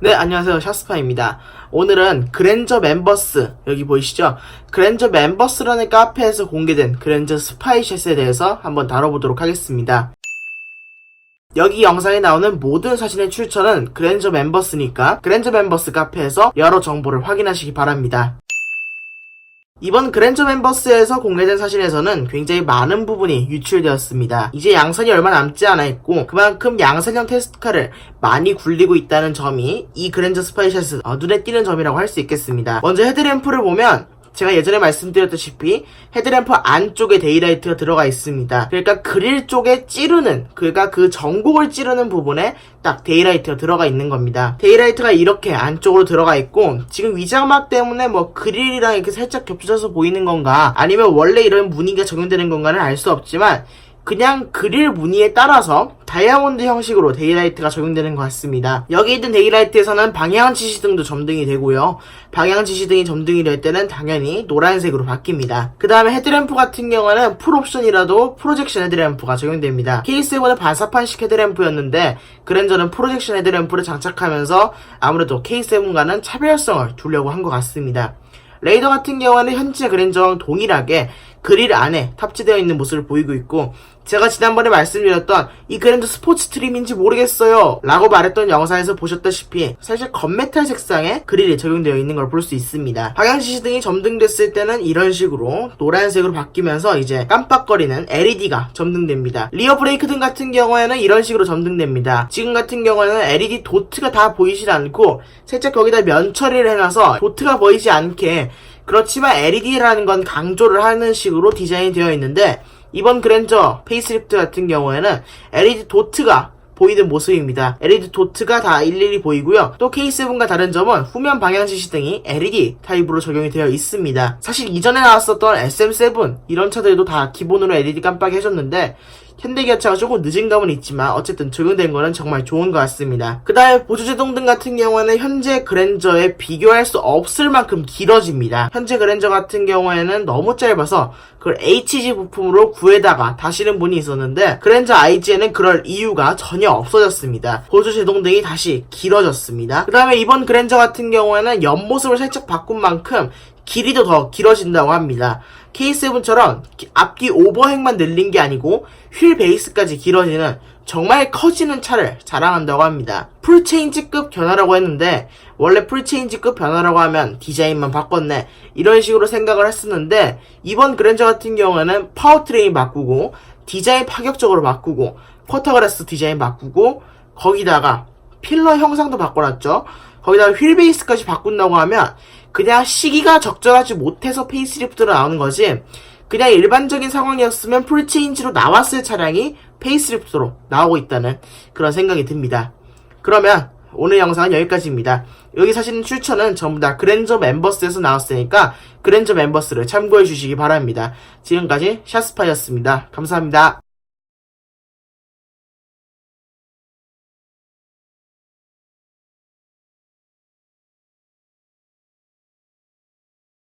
네, 안녕하세요. 샤스파입니다. 오늘은 그랜저 멤버스, 여기 보이시죠? 그랜저 멤버스라는 카페에서 공개된 그랜저 스파이샷에 대해서 한번 다뤄보도록 하겠습니다. 여기 영상에 나오는 모든 사진의 출처는 그랜저 멤버스니까 그랜저 멤버스 카페에서 여러 정보를 확인하시기 바랍니다. 이번 그랜저 멤버스에서 공개된 사진에서는 굉장히 많은 부분이 유출되었습니다. 이제 양산이 얼마 남지 않아 있고 그만큼 양산형 테스트카를 많이 굴리고 있다는 점이 이 그랜저 스파이샷은 어, 눈에 띄는 점이라고 할 수 있겠습니다. 먼저 헤드램프를 보면 제가 예전에 말씀드렸다시피 헤드램프 안쪽에 데이라이트가 들어가 있습니다. 그러니까 그릴 쪽에 찌르는, 그러니까 그 전곡을 찌르는 부분에 딱 데이라이트가 들어가 있는 겁니다. 데이라이트가 이렇게 안쪽으로 들어가 있고 지금 위장막 때문에 뭐 그릴이랑 이렇게 살짝 겹쳐져서 보이는 건가 아니면 원래 이런 무늬가 적용되는 건가는 알 수 없지만 그냥 그릴 무늬에 따라서 다이아몬드 형식으로 데이라이트가 적용되는 것 같습니다. 여기 있는 데이라이트에서는 방향 지시등도 점등이 되고요. 방향 지시등이 점등이 될 때는 당연히 노란색으로 바뀝니다. 그 다음에 헤드램프 같은 경우는 풀 옵션이라도 프로젝션 헤드램프가 적용됩니다. K7은 반사판식 헤드램프였는데 그랜저는 프로젝션 헤드램프를 장착하면서 아무래도 K7과는 차별성을 두려고 한 것 같습니다. 레이더 같은 경우는 현재 그랜저랑 동일하게 그릴 안에 탑재되어 있는 모습을 보이고 있고 제가 지난번에 말씀드렸던 이 그랜저 스포츠 트림인지 모르겠어요 라고 말했던 영상에서 보셨다시피 사실 건메탈 색상의 그릴이 적용되어 있는 걸 볼 수 있습니다. 방향지시 등이 점등됐을 때는 이런 식으로 노란색으로 바뀌면서 이제 깜빡거리는 LED가 점등됩니다. 리어 브레이크 등 같은 경우에는 이런 식으로 점등됩니다. 지금 같은 경우에는 LED 도트가 다 보이질 않고 살짝 거기다 면 처리를 해놔서 도트가 보이지 않게 그렇지만 LED라는 건 강조를 하는 식으로 디자인이 되어 있는데 이번 그랜저 페이스리프트 같은 경우에는 LED 도트가 보이는 모습입니다. LED 도트가 다 일일이 보이고요. 또 K7과 다른 점은 후면 방향 지시 등이 LED 타입으로 적용이 되어 있습니다. 사실 이전에 나왔었던 SM7 이런 차들도 다 기본으로 LED 깜빡이 해줬는데 현대기아차가 조금 늦은 감은 있지만 어쨌든 적용된 거는 정말 좋은 것 같습니다. 그 다음에 보조제동 등 같은 경우에는 현재 그랜저에 비교할 수 없을 만큼 길어집니다. 현재 그랜저 같은 경우에는 너무 짧아서 그걸 HG 부품으로 구해다가 다시는 분이 있었는데 그랜저 IG에는 그럴 이유가 전혀 없어졌습니다. 보조제동 등이 다시 길어졌습니다. 그 다음에 이번 그랜저 같은 경우에는 옆모습을 살짝 바꾼 만큼 길이도 더 길어진다고 합니다. K7처럼 앞뒤 오버행만 늘린 게 아니고 휠 베이스까지 길어지는 정말 커지는 차를 자랑한다고 합니다. 풀체인지급 변화라고 했는데 원래 풀체인지급 변화라고 하면 디자인만 바꿨네 이런 식으로 생각을 했었는데 이번 그랜저 같은 경우에는 파워트레인 바꾸고 디자인 파격적으로 바꾸고 쿼터그라스 디자인 바꾸고 거기다가 필러 형상도 바꿔놨죠. 거기다가 휠 베이스까지 바꾼다고 하면 그냥 시기가 적절하지 못해서 페이스리프트로 나오는 거지 그냥 일반적인 상황이었으면 풀체인지로 나왔을 차량이 페이스리프트로 나오고 있다는 그런 생각이 듭니다. 그러면 오늘 영상은 여기까지입니다. 여기 사실 출처는 전부 다 그랜저 멤버스에서 나왔으니까 그랜저 멤버스를 참고해 주시기 바랍니다. 지금까지 샤스파이였습니다. 감사합니다.